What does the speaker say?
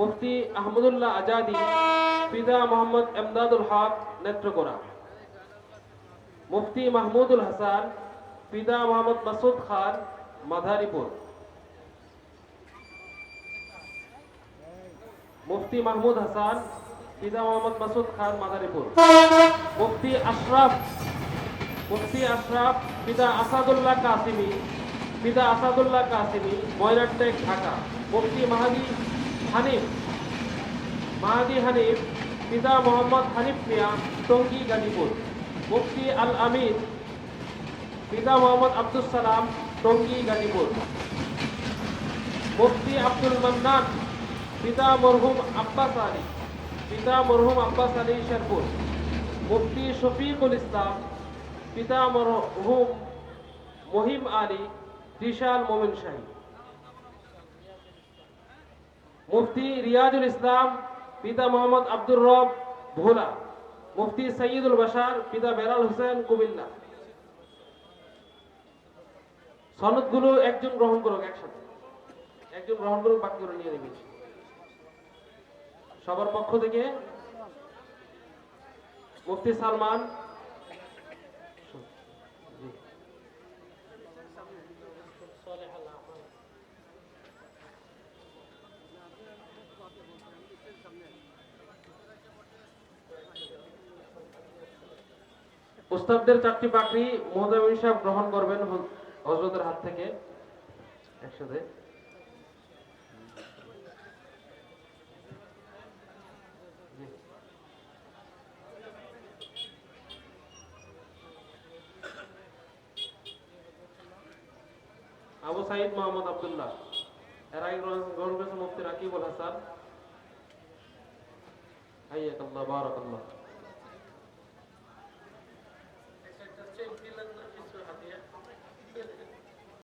মুফতি আহমদুল্লাহ আজাদি ফিদা মোহাম্মদ এমদাদুল হক নেত্রকোনা। মুফতি মাহমুদুল হাসান ফিদা মোহাম্মদ মাসুদ খান, মাদারীপুর। মুফতি মাহমুদ হাসান ফিদা মোহাম্মদ মাসুদ খান, মাদারীপুর। মুফতি আশরাফ মুফতি আশরাফ, পিতা আসাদুল্লাহ কাসিমি, পিতা আসাদুল্লাহ কাসিমি ময়নাটেক ঢাকা। মুফতি মাহাদি হানিফ। মাহাদি হানিফ, পিতা মোহাম্মদ হানিফ মিয়া, টঙ্গী গাজীপুর। মুফতি আল আমিন পিতা মোহাম্মদ আব্দুল সালাম, টঙ্গী গাজীপুর। মুফতি আব্দুল মান্নান, পিতা মরহুম আব্বাস আলী, পিতা মরহুম আব্বাস আলী শেরপুর। মুফতি শফিকুল ইসলাম, পিতা মরহুম মহিম আলী, ত্রিশাল মোমিন শাহী। মুফতি রিয়াজুল ইসলাম, পিতা মোহাম্মদ আব্দুর রব ভোলা, মুফতি সৈয়দুল বাশার, পিতা বেলাল হোসেন কুমিল্লা। সনদগুলো একজন গ্রহণ করুক একসাথে। একজন গ্রহণ করুক বাকিগুলো নিয়ে নেবে। সবার পক্ষ থেকে মুফতি সালমান উস্তাদদের চারটি পাখরি মোহতামিন সাহেব গ্রহণ করবেন হজরতের হাত থেকে একসাথে। আবু সাইদ মোহাম্মদ আবদুল্লাহ। এর আগে গ্রহণ করেছে মুফতি রাকিবুল হাসান। حياك الله بارك الله.